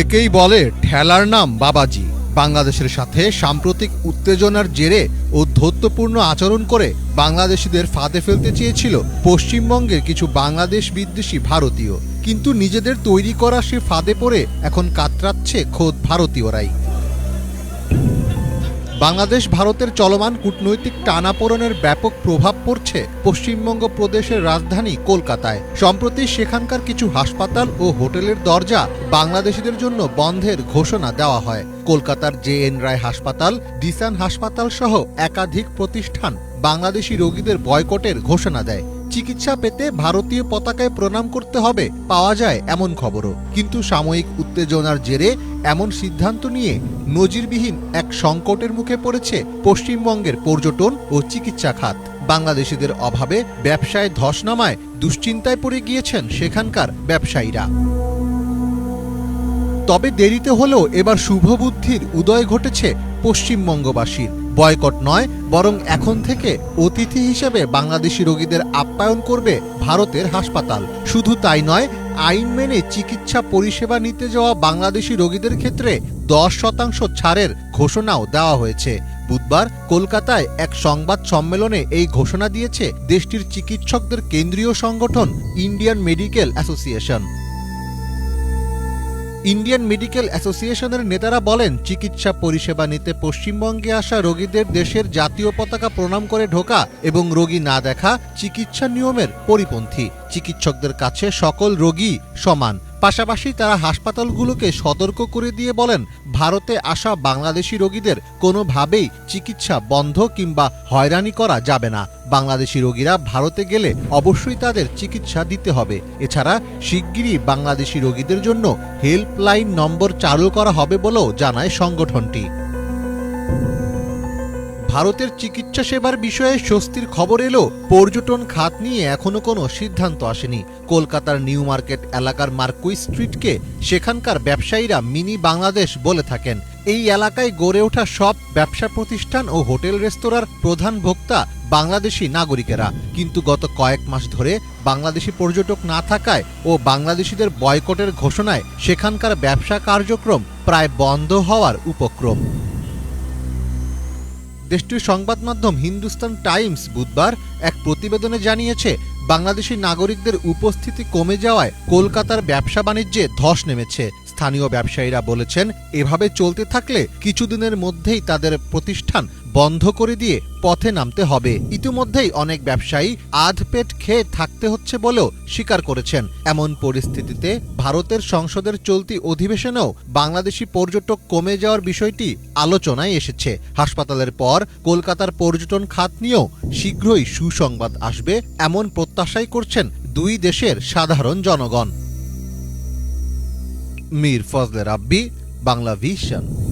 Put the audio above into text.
একেই বলে ঠেলার নাম বাবাজি। বাংলাদেশের সাথে সাম্প্রতিক উত্তেজনার জেরে ও ধৈর্যপূর্ণ আচরণ করে বাংলাদেশিদের ফাঁদে ফেলতে চেয়েছিল পশ্চিমবঙ্গের কিছু বাংলাদেশ বিদ্বেষী ভারতীয়। কিন্তু নিজেদের তৈরি করা সে ফাঁদে পড়ে এখন কাতরাচ্ছে খোদ ভারতীয়রাই। বাংলাদেশ ভারতের চলমান কূটনৈতিক টানাপোড়নের ব্যাপক প্রভাব পড়ছে পশ্চিমবঙ্গ প্রদেশের রাজধানী কলকাতায়। সম্প্রতি সেখানকার কিছু হাসপাতাল ও হোটেলের দরজা বাংলাদেশিদের জন্য বন্ধের ঘোষণা দেওয়া হয়। কলকাতার জে এন রায় হাসপাতাল, ডিসান হাসপাতাল সহ একাধিক প্রতিষ্ঠান বাংলাদেশি রোগীদের বয়কটের ঘোষণা দেয়। চিকিৎসা পেতে ভারতীয় পতাকায় প্রণাম করতে হবে, পাওয়া যায় এমন খবরও। কিন্তু সাময়িক উত্তেজনার জেরে এমন সিদ্ধান্ত নিয়ে নজিরবিহীন এক সংকটের মুখে পড়েছে পশ্চিমবঙ্গের পর্যটন ও চিকিৎসা খাত। বাংলাদেশিদের অভাবে ব্যবসায় ধস নামায় দুশ্চিন্তায় পড়ে গিয়েছেন সেখানকার ব্যবসায়ীরা। তবে দেরিতে হলেও এবার শুভবুদ্ধির উদয় ঘটেছে পশ্চিমবঙ্গবাসীর। বয়কট নয়, বরং এখন থেকে অতিথি হিসেবে বাংলাদেশি রোগীদের আপ্যায়ন করবে ভারতের হাসপাতাল। শুধু তাই নয়, আইন মেনে চিকিৎসা পরিষেবা নিতে যাওয়া বাংলাদেশি রোগীদের ক্ষেত্রে দশ শতাংশ ছাড়ের ঘোষণাও দেওয়া হয়েছে। বুধবার কলকাতায় এক সংবাদ সম্মেলনে এই ঘোষণা দিয়েছে দেশটির চিকিৎসকদের কেন্দ্রীয় সংগঠন Indian medical association. Indian medical অ্যাসোসিয়েশনের নেতারা বলেন, চিকিৎসা পরিষেবা নিতে পশ্চিমবঙ্গে আসা রোগীদের দেশের জাতীয় পতাকা প্রণাম করে ঢোকা এবং রোগী না দেখা চিকিৎসা নিয়মের পরিপন্থী। চিকিৎসকদের কাছে সকল রোগী সমান। পাশাপাশি তারা হাসপাতালগুলোকে সতর্ক করে দিয়ে বলেন, ভারতে আসা বাংলাদেশি রোগীদের কোনোভাবেই চিকিৎসা বন্ধ কিংবা হয়রানি করা যাবে না। বাংলাদেশি রোগীরা ভারতে গেলে অবশ্যই তাদের চিকিৎসা দিতে হবে। এছাড়া শিগগিরই বাংলাদেশি রোগীদের জন্য হেল্পলাইন নম্বর চালু করা হবে বলেও জানায় সংগঠনটি। ভারতের চিকিৎসা সেবার বিষয়ে স্বস্তির খবর এলো। পর্যটন খাত নিয়ে এখনও কোনো সিদ্ধান্ত আসেনি। কলকাতার নিউ মার্কেট এলাকার মার্কুই স্ট্রিটকে সেখানকার ব্যবসায়ীরা মিনি বাংলাদেশ বলে থাকেন। এই এলাকায় গড়ে ওঠা সব ব্যবসা প্রতিষ্ঠান ও হোটেল রেস্তোরাঁর প্রধান ভোক্তা বাংলাদেশি নাগরিকেরা। কিন্তু গত কয়েক মাস ধরে বাংলাদেশি পর্যটক না থাকায় ও বাংলাদেশিদের বয়কটের ঘোষণায় সেখানকার ব্যবসা কার্যক্রম প্রায় বন্ধ হওয়ার উপক্রম। দেশটির সংবাদ মাধ্যম হিন্দুস্তান টাইমস বুধবার এক প্রতিবেদনে জানিয়েছে, বাংলাদেশি নাগরিকদের উপস্থিতি কমে যাওয়ায় কলকাতার ব্যবসা বাণিজ্যে ধস নেমেছে। স্থানীয় ব্যবসায়ীরা বলেছেন, এভাবে চলতে থাকলে কিছুদিনের মধ্যেই তাদের প্রতিষ্ঠান বন্ধ করে দিয়ে পথে নামতে হবে। ইতিমধ্যেই অনেক ব্যবসায়ী আধ পেট খেয়ে থাকতে হচ্ছে বলেও স্বীকার করেছেন। এমন পরিস্থিতিতে ভারতের সংসদের চলতি অধিবেশনেও বাংলাদেশি পর্যটক কমে যাওয়ার বিষয়টি আলোচনায় এসেছে। হাসপাতালের পর কলকাতার পর্যটন খাত নিয়েও শীঘ্রই সুসংবাদ আসবে এমন প্রত্যাশাই করছেন দুই দেশের সাধারণ জনগণ। মীর ফজলে রাব্বি, বাংলা ভিশন।